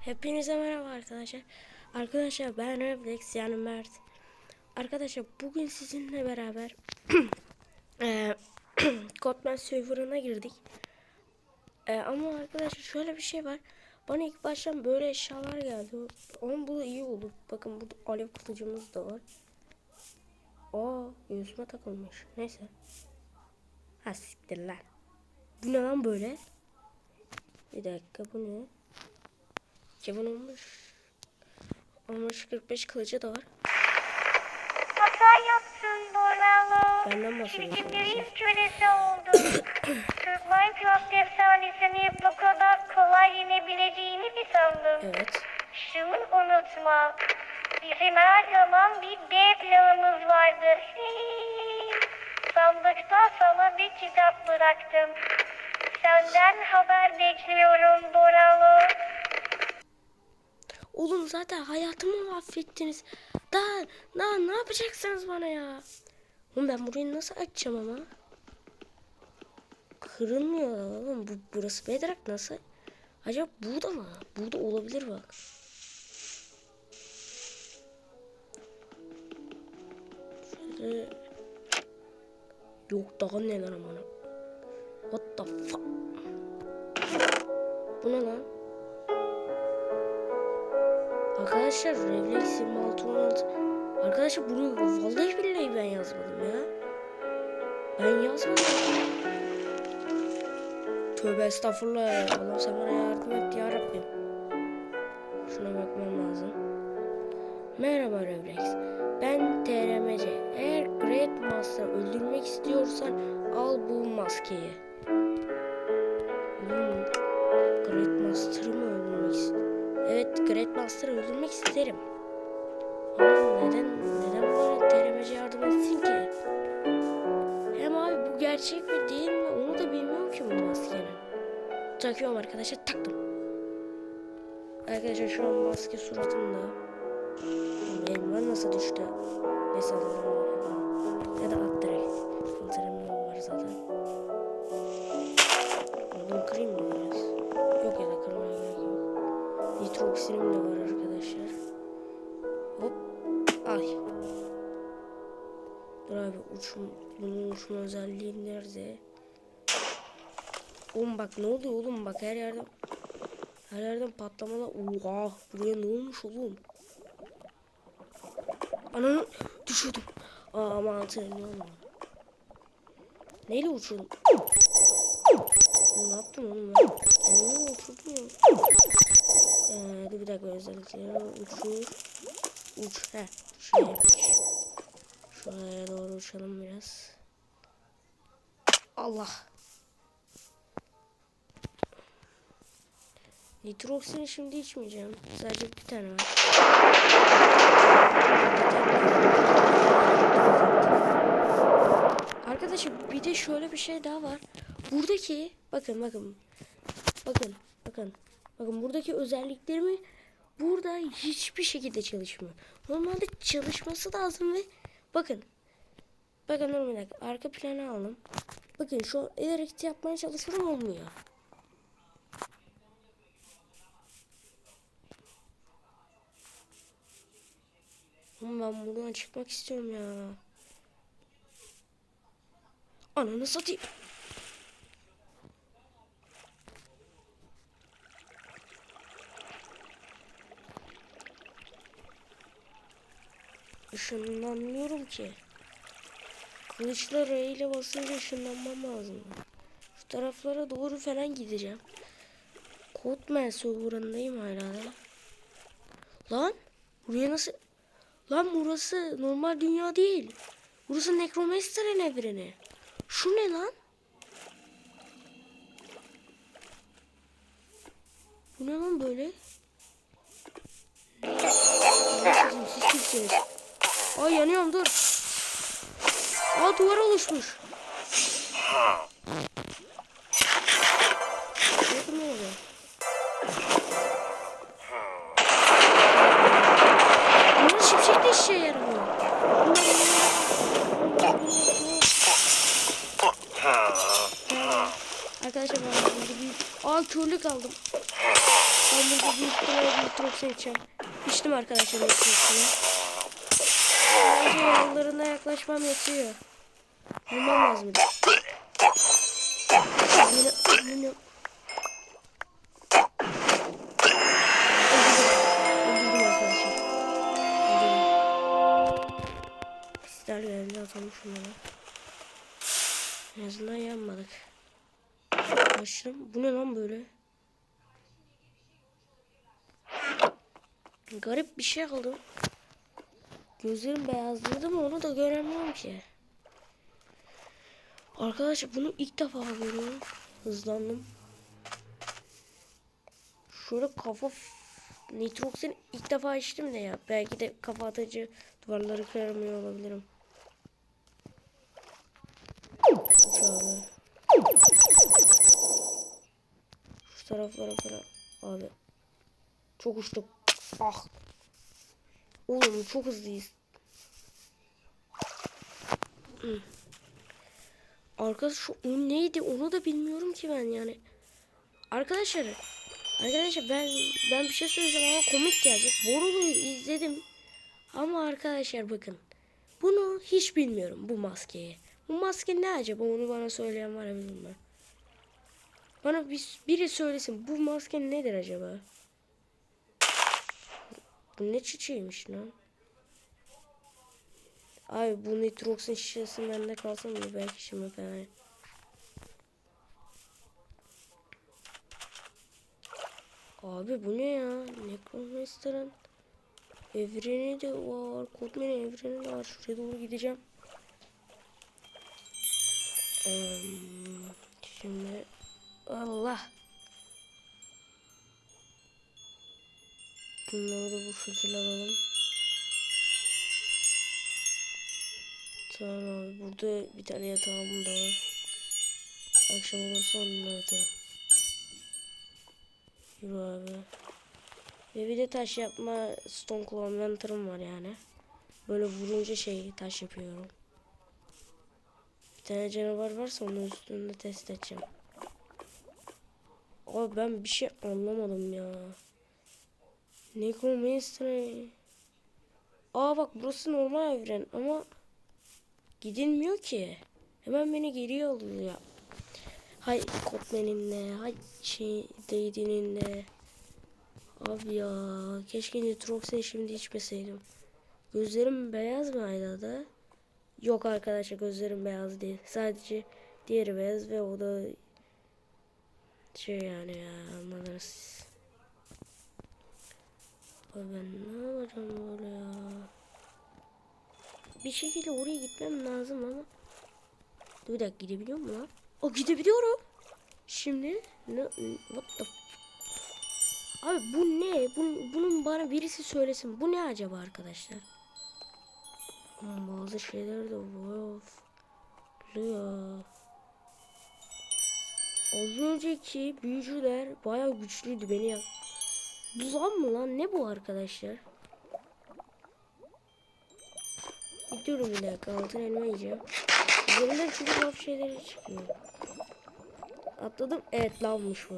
Hepinize merhaba arkadaşlar. Arkadaşlar ben Reflex yani Mert. Arkadaşlar bugün sizinle beraber Codman serverına girdik. Eee, ama arkadaşlar şöyle bir şey var. Bana ilk baştan böyle eşyalar geldi. Ama bu iyi olur. Bakın burada alev kılıcımız da var. Aa göğsüme takılmış. Neyse. Ha siktir lan. Bu ne lan böyle? Bir dakika bu ne? 2015 15 45 kılıcı da var. Hata yaptın Boralo. Benden bahsediyor Çirkinlerin kölesi oldun. Türk Minecraft efsanesini bu kadar kolay yenebileceğini mi sandın? Evet. Şunu unutma. Bizim her zaman bir B planımız vardı. Sandıkta sana bir kitap bıraktım. Senden haber bekliyorum Boralo. Oğlum zaten hayatımı mahvettiniz. Daha, daha ne yapacaksınız bana ya? Oğlum ben burayı nasıl açacağım ama? Kırılmıyor oğlum. Bu, burası bedrock nasıl? Acaba burada mı? Burada olabilir bak. Şöyle... Yok daha neler aman. What the fuck? Bu ne lan? Arkadaşlar Reflex 26 16 Arkadaşlar bunu vallahi billahi ben yazmadım ya. Ben yazmadım. Tövbe estağfurullah ya. Sen bana yardım et ya Rabbim. Şuna bakmam lazım. Merhaba Reflex. Ben TRMC. Eğer Great Master öldürmek istiyorsan al bu maskeyi. Master'ı öldürmek isterim. Ama neden neden bana TRMC yardım etsin ki? Hem abi bu gerçek mi değil mi onu da bilmiyorum ki bu maskenin. Takıyorum arkadaşlar taktım. Arkadaşlar şu an maske suratımda. Elma nasıl düştü? Neyse. Ya da at direkt. Filtrem var zaten. Bunu kırayım mı biraz? Yok ya da kırmaya gerek yok. Nitroksinim de var arkadaşlar. Ay. Dur abi uçum, bunun uçma özelliği nerede? Oğlum bak ne oluyor oğlum bak her yerden her yerden patlamalar. Oha buraya ne olmuş oğlum? Ananı düşürdüm. Aa ama altı elini alma. Neyle uçurdum? Ne yaptım oğlum ben? Elimi uçurdum ya. Ee, dur bir dakika özellikleri uçur. Uç. He. Şuraya. Şuraya doğru uçalım biraz. Allah. Nitroksini şimdi içmeyeceğim. Sadece bir tane var. Arkadaşlar bir de şöyle bir şey daha var. Buradaki bakın bakın. Bakın bakın. Bakın buradaki özelliklerimi burada hiçbir şekilde çalışmıyor. Normalde çalışması lazım ve bakın. Bakın dur bir dakika. Arka planı aldım. Bakın şu an ederek yapmaya çalışıyorum olmuyor. Ama ben buradan çıkmak istiyorum ya. Ananı satayım. Işınlanmıyorum ki. Kılıçla R ile basınca ışınlanmam lazım. Şu taraflara doğru falan gideceğim. Codman serverındayım hala da. Lan buraya nasıl... Lan burası normal dünya değil. Burası Necromancer'ın evreni. Şu ne lan? Bu ne lan böyle? Sizin siz kimsiniz? Ay yanıyorum dur. Aa duvar oluşmuş. Ne oluyor? Bunlar şimşek de işe yaramıyor. Arkadaşlar ben şimdi bir... Aa körlük aldım. Ben burada büyük ihtimalle Nitrox'a içeceğim. İçtim arkadaşlar Nitrox'unu. Bence yanlarına yaklaşmam yetiyor. Bulmam lazım. Yine, yine... Pisler geldi atalım şunları. En azından yanmadık. Açtım. Bu ne lan böyle? Garip bir şey aldım. Gözlerim beyazladı mı onu da göremiyorum ki. Arkadaşlar bunu ilk defa görüyorum. Hızlandım. Şöyle kafa Nitrox'un ilk defa içtim de ya. Belki de kafa atıcı duvarları kıramıyor olabilirim. Şöyle. Şu taraflara falan. Abi. Çok uçtuk. Ah. Oğlum çok hızlıyız. Hı. Arkadaş şu o neydi onu da bilmiyorum ki ben yani. Arkadaşlar Arkadaşlar ben ben bir şey söyleyeceğim ama komik gelecek. Borulu'yu izledim. Ama arkadaşlar bakın. Bunu hiç bilmiyorum bu maskeyi. Bu maske ne acaba onu bana söyleyen var ya bilmiyorum. Bana bir, biri söylesin bu maske nedir acaba? Bu ne çiçeğiymiş lan? Abi bu nitroksin şişesi bende kalsın mı? Belki şimdi falan. Abi bu ne ya? Necromancer'ın evreni de var. Kodman evreni de var. Şuraya doğru gideceğim. Ee, şimdi Allah. Bunları bu şekilde alalım. Tamam abi burada bir tane yatağım da var. Akşam olursa onunla yatarım. Yürü abi. Ve bir de taş yapma stone converter'ım var yani. Böyle vurunca şey taş yapıyorum. Bir tane canavar varsa onun üstünde test edeceğim. Abi ben bir şey anlamadım ya. Necromancer. Aa bak burası normal evren ama gidilmiyor ki. Hemen beni geriye alıyor. Hay Kotmen'inle, hay şey Daisy'ninle. Abi ya keşke Nitrox'u şimdi içmeseydim. Gözlerim beyaz mı Ayda'da? Yok arkadaşlar gözlerim beyaz değil. Sadece diğeri beyaz ve o da şey yani ya anladınız. Abi ben ne yapacağım böyle ya? Bir şekilde oraya gitmem lazım ama. Dur bir dakika gidebiliyor mu lan? O gidebiliyorum. Şimdi ne what the Abi bu ne? Bunun, bunun bana birisi söylesin. Bu ne acaba arkadaşlar? Bazı şeyler de. Ya. Az önceki büyücüler bayağı güçlüydü beni ya. Buzan mı lan? Ne bu arkadaşlar? Gidiyorum bir dakika altın elma yiyeceğim. Üzerinden çünkü tuhaf şeyler çıkıyor. Atladım. Evet lavmış bu.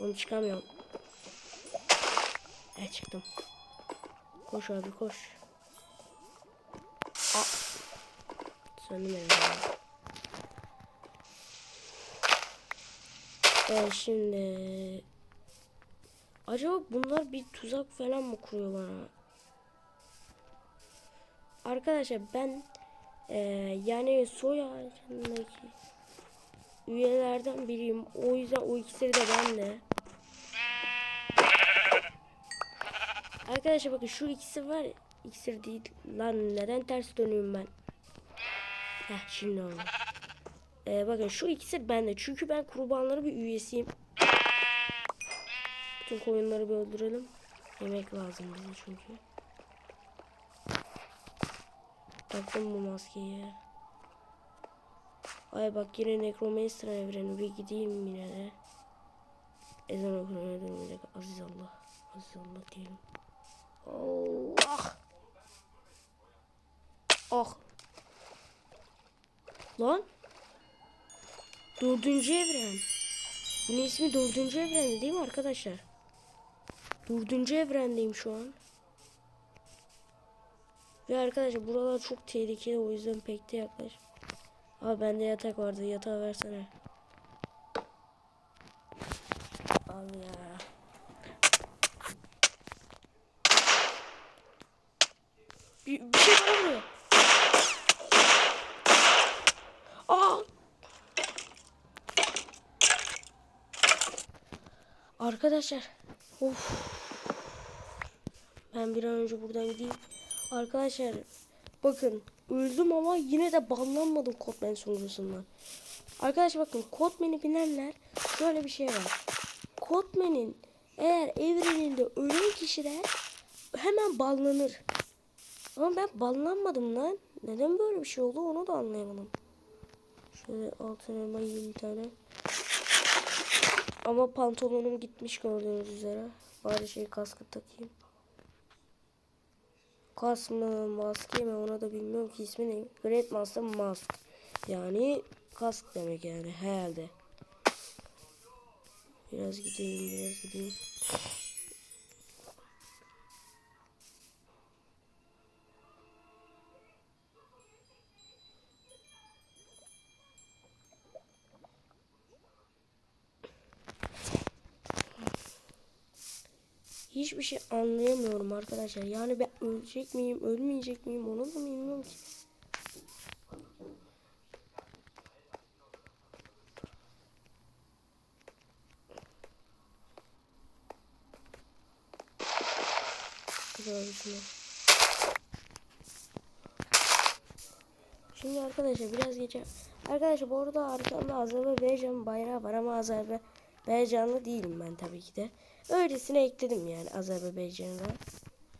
Onu çıkamıyorum. Evet çıktım. Koş abi koş. Aa. Söndüm. Evet şimdi. Acaba bunlar bir tuzak falan mı kuruyor bana? Arkadaşlar ben e, yani soy ağacındaki üyelerden biriyim. O yüzden o iksiri de ben de. Arkadaşlar bakın şu ikisi var. İksir değil. Lan neden ters dönüyorum ben? Heh şimdi oldu. Ee, bakın şu ikisi bende. Çünkü ben kurbanları bir üyesiyim. Bütün koyunları bir öldürelim. Yemek lazım bize çünkü. Taktım bu maskeyi. Ay bak yine Necromancer evreni bir gideyim yine de. Ezan okunmaya durmayacak. Aziz Allah. Aziz Allah diyelim. Allah. Ah. Lan. Dördüncü evren. Bunun ismi dördüncü evren değil mi arkadaşlar? Dördüncü evrendeyim şu an. Ve arkadaşlar buralar çok tehlikeli o yüzden pek de yaklaş. Abi bende yatak vardı yatağı versene. Al ya. Bir, bir şey bana vuruyor. Aa! Arkadaşlar. Of. Ben bir an önce buradan gideyim. Arkadaşlar bakın öldüm ama yine de banlanmadım Kotman sunucusundan. Arkadaşlar bakın Kotman'i bilenler şöyle bir şey var. Kotman'in eğer evreninde ölen kişiler hemen banlanır. Ama ben banlanmadım lan. Neden böyle bir şey oldu onu da anlayamadım. Şöyle altın elma yiyeyim bir tane. Ama pantolonum gitmiş gördüğünüz üzere. Bari şey kaskı takayım. Kas mı maske mi ona da bilmiyorum ki ismi ne. Great Master Mask. Yani kask demek yani herhalde. Biraz gideyim biraz gideyim. Şey anlayamıyorum arkadaşlar. Yani ben ölecek miyim, ölmeyecek miyim onu da bilmiyorum ki. Şey. Şimdi arkadaşlar biraz gece Arkadaşlar bu arada arkamda Azerbaycan bayrağı var ama Azerbaycanlı değilim ben tabii ki de. Öylesine ekledim yani Azerbaycan'a.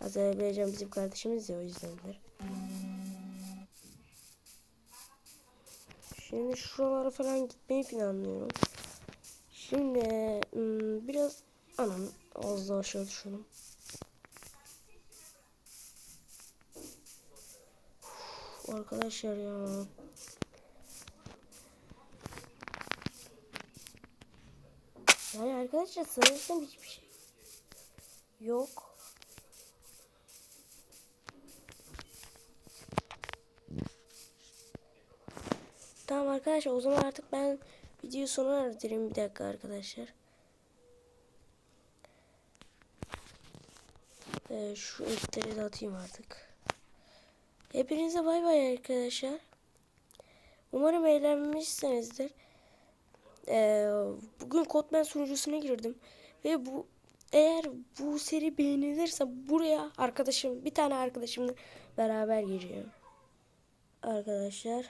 Azerbaycan bizim kardeşimiz ya o yüzdendir. Şimdi şuralara falan gitmeyi planlıyorum. Şimdi hmm, biraz anam az daha aşağı düşelim. Arkadaşlar ya. Yani arkadaşlar sanırsam hiçbir şey yok. Tamam arkadaşlar o zaman artık ben video sona erdireyim bir dakika arkadaşlar. Ee, şu etleri de atayım artık. Hepinize bay bay arkadaşlar. Umarım eğlenmişsinizdir. Ee, bugün Kotman sunucusuna girdim ve bu eğer bu seri beğenilirse buraya arkadaşım bir tane arkadaşımla beraber gireceğim. Arkadaşlar.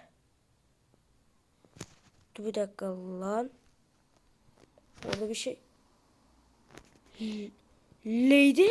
Dur bir dakika lan. Orada bir şey. Lady?